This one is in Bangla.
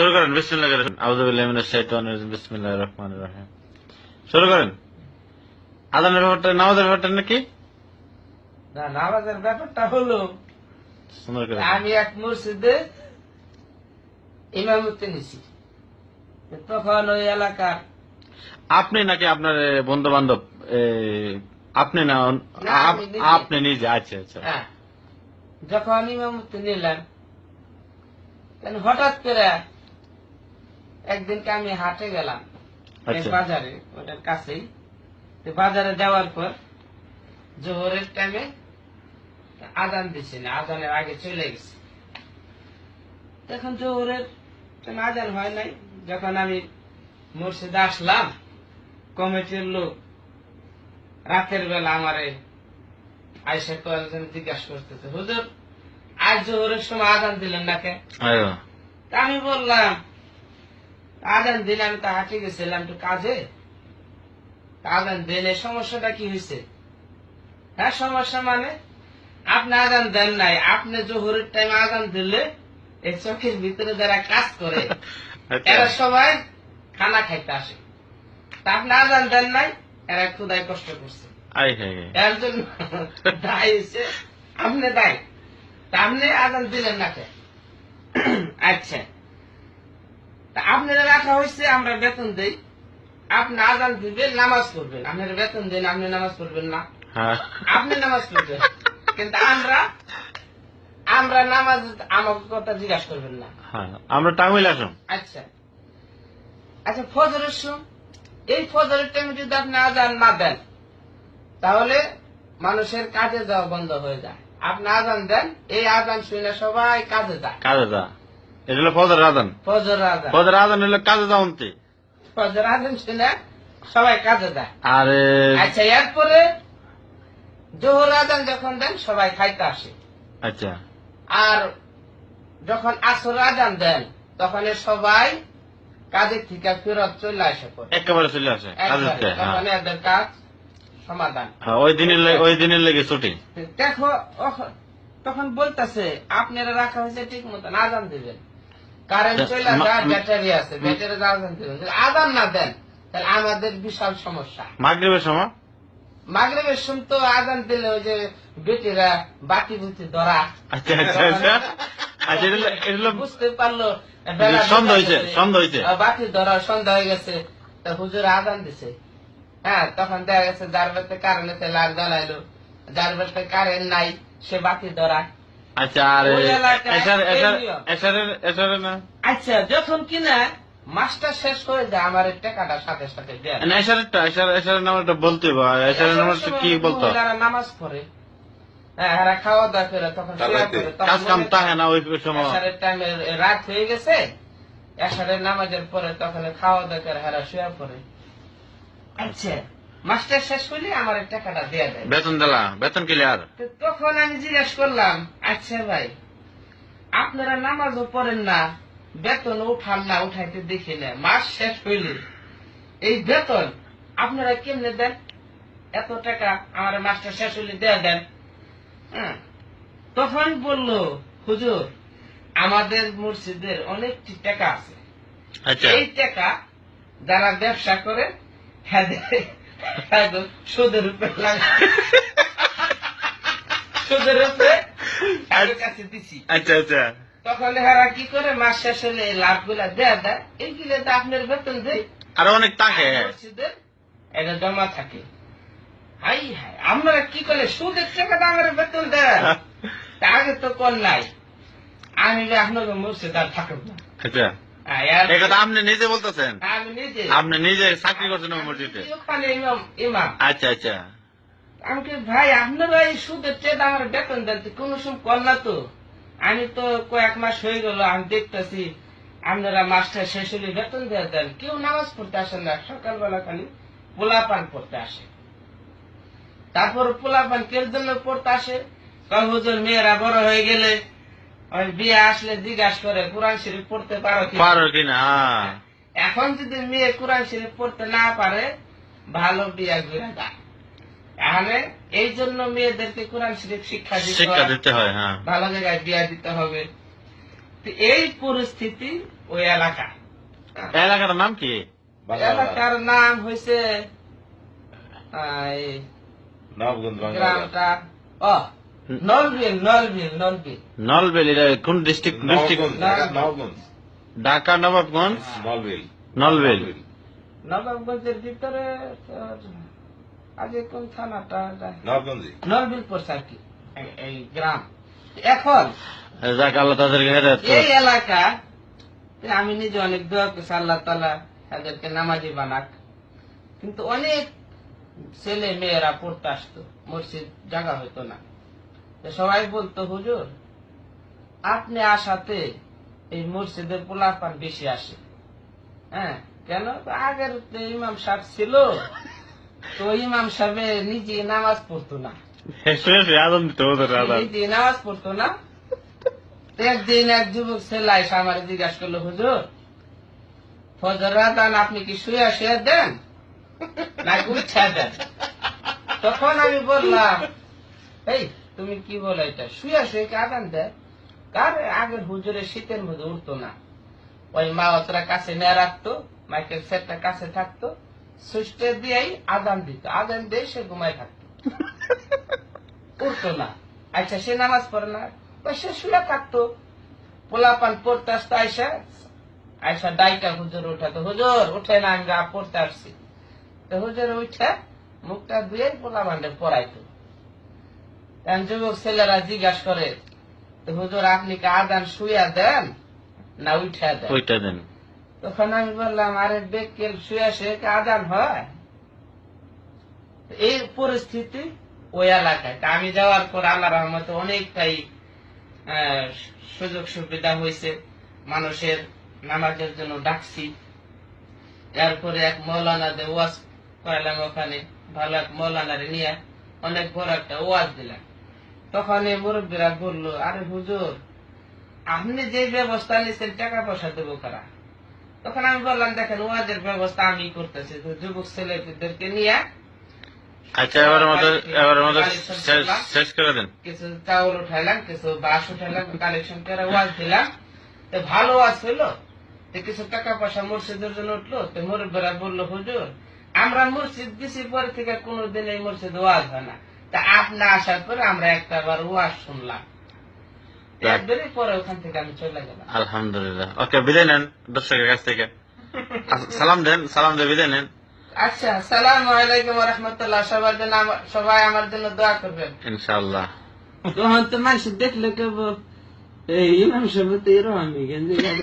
শুরু করেন বিসমিল্লাহ করেন আউযুবিল্লাহি মিনাশ শাইতানির রাজিম বিসমিল্লাহির রহমানির রহিম। শুরু করেন। আদানের ব্যাপারটা নামাজের ব্যাপারটা নাকি? না নামাজের ব্যাপারটা হলো সুন্দর করে আমি এক মসজিদে ইমামতি নিছি। তখন ওই এলাকার আপনি নাকি আপনার বন্ধু বান্ধব আপনি না। আপনি নিজে আচ্ছা আচ্ছা। হ্যাঁ। যখন ইমামতি নিলাম হঠাৎ করে একদিনকে আমি হাটে গেলাম আচ্ছা। বাজারে ওটার কাছেই। বাজারে যাওয়ার পর জোহরের টাইমে আজান দিছে না আজানের আগে চলে গেছে। তখন জোহরের আজান হয় নাই। যখন আমি মসজিদে আসলাম কমিটির লোক রাতের বেলা আমারে আইসা কয়েকজন জিজ্ঞাসা করতেছে হুজুর আজ জোহরের সময় আজান দিলেন না কে আয়ো। তা আমি বললাম আদান দিন আমি তো হাঁটে গেছিলাম একটু কাজে। আদান দিলে সমস্যাটা কি হয়েছে? হ্যাঁ সমস্যা মানে আপনি আদান দেন নাই। আপনি জোহরের টাইম আদান দিলে এই চোখের ভিতরে যারা কাজ করে আচ্ছা। এরা সবাই খানা খাইতে আসে। তা আপনি আদান দেন নাই এরা ক্ষুদায় কষ্ট করছে। এর জন্য দায় হচ্ছে আপনি দায়। তা আপনি আদান দিলেন না আচ্ছা। রাখা হয়েছে আমরা বেতন দেই। আপনি আজান দিবেন নামাজ পড়বেন। আপনার বেতন দেন আপনি নামাজ পড়বেন না। হ্যাঁ। আপনি নামাজ পড়বেন। কিন্তু আমরা আমরা নামাজ আমাকে কথা জিজ্ঞাসা করবেন না। হ্যাঁ আমরা টাঙ্গুইল আসুন। আচ্ছা। আচ্ছা ফজরের সম এই ফজরের টাইমে যদি আপনি আজান না দেন তাহলে মানুষের কাজে যাওয়া বন্ধ হয়ে যায়। আপনি আজান দেন এই আজান শুনে সবাই কাজে যায়। কাজে যা এটা হলো ফজর আদান ফজর আজান ফজর আদান হলো কাজে যাওনতে ফজর শুনে সবাই কাজে যায়। আর আচ্ছা এরপরে জোহর যখন দেন সবাই খাইতে আসে। আচ্ছা। আর যখন আসর দেন তখন সবাই কাজের থেকে ফেরত চলে আসে একেবারে চলে আসে হ্যাঁ। তখন এদের কাজ সমাধান। হ্যাঁ, ওই দিনের ওই দিনের লেগে ছুটি। দেখো তখন বলতেছে আপনারা রাখা হয়েছে ঠিক মতন আজান দিবেন। কারেন্ট চলে যায় ব্যাটারি আছে। ব্যাটারি আজান আজান না দেন তাহলে আমাদের বিশাল সমস্যা। মাগরিবের সময়? মাগরেবের শুন তো আজান দিলে ওই যে বেটিরা বাতি বুতি ধরা। আচ্ছা আচ্ছা আচ্ছা। আচ্ছা এটা বুঝতে পারল সন্ধ্যা হয়েছে, সন্ধ্যা হয়েছে। বাতি ধরা সন্ধ্যা হয়ে গেছে তা হুজুর আজান দিছে। হ্যাঁ তখন দেখা গেছে যার বাড়িতে কারেন্ট লাল জ্বালাইলো যার বাড়িতে কারেন্ট নাই সে বাতি ধরা আচ্ছা আর ওই এলাকায় এসার এসার এই নিয়ম। এসারের এসারের না? আচ্ছা যখন কিনা মাস্টার শেষ হয়ে যায় আমার টাকাটা সাথে সাথে দেয় না, এসারেরটা এসার এসারের নামটা বলতে হবে কি বলতো? নামাজ পড়ে। হ্যাঁ খাওয়া দাওয়া করে তখন কাজ কাম তাহে না ওই ওই সময় টাইমে রাত হয়ে গেছে এশারের নামাজের পরে তখন খাওয়া দাওয়া করে হেরা শুয়ে পড়ে আচ্ছা মাস্টার শেষ করলে আমার টাকাটা দেয়া দেয় বেতন দিলা বেতন কিলে আর তখন আমি জিজ্ঞেস করলাম আচ্ছা ভাই আপনারা নামাজও পড়েন না বেতন উঠান না উঠাইতে দেখি না মাস শেষ হইলে। এই বেতন আপনারা কেমনে দেন? এত টাকা আমার মাস্টার শেষ হইলে দেয়া দেন। হ্যাঁ। তখন বলল হুজুর আমাদের মসজিদের অনেকটি টাকা আছে। আচ্ছা। এই টাকা যারা ব্যবসা করে হ্যাঁদের- হ্যাঁদের সুদের উপরে সুদের উপরে কাছে দিছি। আচ্ছা আচ্ছা। তখন হেরা কি করে মাস শেষ হলে লাভগুলা দেয়া দেয় এইগুলো তো আপনার বেতন দেয় আর অনেক এটা জমা থাকে। হাই হাই আপনারা কি করে সুদের টাকাটা আমার বেতন দেয়? তা আগে তো কর নাই। আমি আপনাকে মসজিদ আর থাকব না। আচ্ছা। হ্যাঁ, আপনি নিজে বলতেছেন? আপনি নিজে চাকরি করছেন ওই মসজিদে? আচ্ছা আচ্ছা। আমি ভাই আপনারা এই সুদের চেয়ে আমার বেতন দেন কোনো সময় কর না তো? আমি তো কয়েক মাস হয়ে গেল আমি দেখতেছি আপনারা মাস্টার শেষ হলে বেতন দেওয়া দেন। কেউ নামাজ পড়তে আসেন না সকালবেলা খালি পোলা পান পড়তে আসে। তারপর পোলা পান কের জন্য পড়তে আসে? কয় হুজুর মেয়েরা বড় হয়ে গেলে বিয়ে আসলে জিজ্ঞাসা করে কোরআন শরীফ পড়তে পারো কি পারো কিনা হ্যাঁ। এখন যদি মেয়ে কোরআন শরীফ পড়তে না পারে ভালো বিয়া ঘুরে যায় তাহলে এই জন্য মেয়েদেরকে কোরআন শরীফ শিক্ষা দিতে শিক্ষা হয়। দিতে হয় হ্যাঁ। ভালো জায়গায় বিয়া দিতে হবে। তো এই পরিস্থিতি ওই এলাকা। এই এলাকাটার নাম কি? এলাকার নাম হয়েছে নবগঞ্জ গ্রামটা ও নলবিল নলবিল নলবিল নলবেল এটা কোন ডিস্ট্রিক্ট ডিস্ট্রিক্ট ঢাকা নবাবগঞ্জ নলবিল নলবেল নবাবগঞ্জের ভিতরে তোর আগে কোন থানাটা? নলবিল পড়ছে আর কি এই- গ্রাম। এখন যাক আল্লাহ তাদেরকে হেদায়ত এই এলাকা আমি নিজে অনেক দোয়া করছি আল্লাহ তালা তাদেরকে নামাজি বানাক। কিন্তু অনেক ছেলে মেয়েরা পড়তে আসতো মসজিদ জায়গা হইতো না। সবাই বলতো হুজুর আপনি আসাতে এই মসজিদের পোলাপান বেশি আসে। হ্যাঁ কেন? আগের ইমাম সাহেব ছিল তো ইমাম সাহেব নিজে নামাজ পড়তো না। নিজে নামাজ পড়তো না। একদিন এক যুবক ছেলে এসে আমার জিজ্ঞাসা করল হুজুর ফজর আদান আপনি কি শুয়ে শুয়ে দেন নাকি উঠা দেন? তখন আমি বললাম এই তুমি কি বলো এটা? শুয়ে শুয়ে কি আদান দেয়? কার আগের হুজুরের শীতের মধ্যে উঠতো না? ওই মা অতরা কাছে নিয়ে রাখতো মাইকেল সেটটা কাছে থাকতো, সুইচটা দিয়েই আদান দিত। আদান দিয়ে সে ঘুমায় থাকতো। উঠতো না। আচ্ছা সে নামাজ পড়ে না। সে শুয়ে থাকতো। পোলাপান পড়তে আসতো আয়সা আয়সা ডাইটা হুজুর উঠাতো। হুজুর, উঠে না, আমি পড়তে আসছি। তো হুজুর উঠে মুখটা ধুয়ে পোলাপানটা পড়াইতো। যুবক ছেলেরা জিজ্ঞাসা করে হুজুর আপনি কি আদান শুয়া দেন না উঠে দেন? ওইটা দেন। তখন আমি বললাম আরে বেকেল শুয়ে কি আদান হয়? এই পরিস্থিতি ওই এলাকায়। আমি যাওয়ার পর আল্লাহ রহমতে অনেকটাই সুযোগ সুবিধা হয়েছে। মানুষের নামাজের জন্য ডাকছি। এরপরে এক মৌলানা দে ওয়াজ করালাম ওখানে। ভালো এক মৌলানারে নিয়ে অনেক বড় একটা ওয়াজ দিলাম। তখন এই মুরব্বীরা বলল আরে হুজুর আপনি যে ব্যবস্থা নিচ্ছেন টাকা পয়সা দেবো কারা? তখন আমি বললাম দেখেন ওয়াজের ব্যবস্থা আমি করতেছি। তো যুবক ছেলেদেরকে নিয়ে আচ্ছা এবারের মতো এবারের মতো শেষ- শেষ করে দেন। কিছু চাউল উঠাইলাম কিছু বাস উঠাইলাম কালেকশন করে ওয়াজ দিলাম। তো ভালো ওয়াজ হইল। তো কিছু টাকা পয়সা মসজিদের জন্য উঠল। তো মুরব্বীরা বলল হুজুর আমরা মসজিদ দিছি পরে থেকে কোনোদিন এই মসজিদ ওয়াজ হয় না। তা আপনি আসার পরে আমরা একটা বার ওয়াজ শুনলাম। একবারই পরে ওখান থেকে আমি চলে গেলাম। আলহামদুলিল্লাহ। ওকে বিদায় নেন দর্শকের কাছ থেকে। সালাম দেন সালাম দিয়ে বিদায় নেন। আচ্ছা সালাম আলাইকুম রহমতুল্লাহ। সবার জন্য আমার- সবাই আমার জন্য দোয়া করবেন। ইনশাআল্লাহ। তখন তো মানুষ দেখলে কেবল এই ইমাম সাহেব তো এরকম